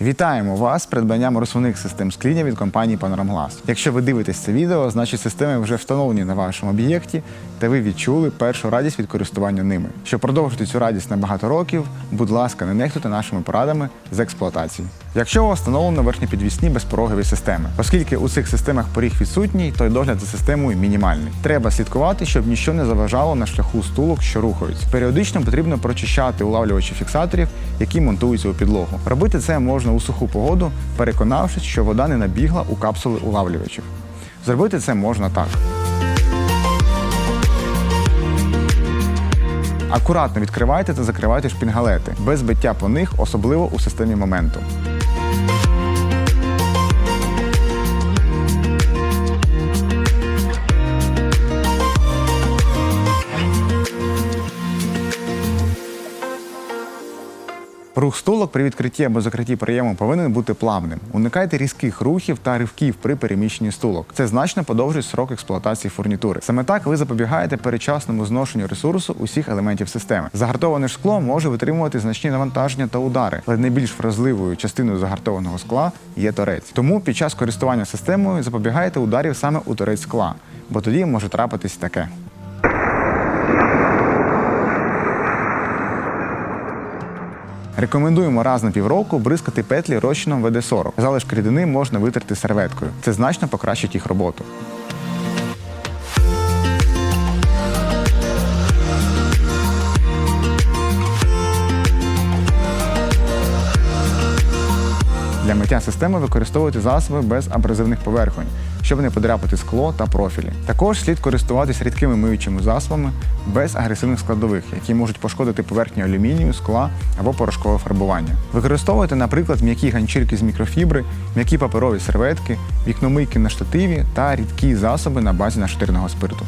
Вітаємо вас з придбанням розсувних систем скління від компанії Panoramglass. Якщо ви дивитесь це відео, значить системи вже встановлені на вашому об'єкті, та ви відчули першу радість від користування ними. Щоб продовжити цю радість на багато років, будь ласка, не нехтуйте нашими порадами з експлуатації. Якщо встановлено верхньопідвісні безпорогові системи, оскільки у цих системах поріг відсутній, то й догляд за системою мінімальний. Треба слідкувати, щоб ніщо не заважало на шляху стулок, що рухаються. Періодично потрібно прочищати улавлювачі фіксаторів, які монтуються у підлогу. Робити це можна у суху погоду, переконавшись, що вода не набігла у капсули улавлювачів. Зробити це можна так. Акуратно відкривайте та закривайте шпінгалети, без биття по них, особливо у системі моменту. Рух стулок при відкритті або закритті прийому повинен бути плавним. Уникайте різких рухів та ривків при переміщенні стулок. Це значно подовжує срок експлуатації фурнітури. Саме так ви запобігаєте передчасному зношенню ресурсу усіх елементів системи. Загартоване скло може витримувати значні навантаження та удари, але найбільш вразливою частиною загартованого скла є торець. Тому під час користування системою запобігайте ударів саме у торець скла, бо тоді може трапитись таке. Рекомендуємо раз на півроку бризкати петлі розчином ВД-40. Залишки рідини можна витерти серветкою. Це значно покращить їх роботу. Для миття системи використовуйте засоби без абразивних поверхонь, щоб не подряпати скло та профілі. Також слід користуватись рідкими миючими засобами без агресивних складових, які можуть пошкодити поверхню алюмінію, скла або порошкове фарбування. Використовуйте, наприклад, м'які ганчірки з мікрофібри, м'які паперові серветки, вікномийки на штативі та рідкі засоби на базі нашатирного спирту.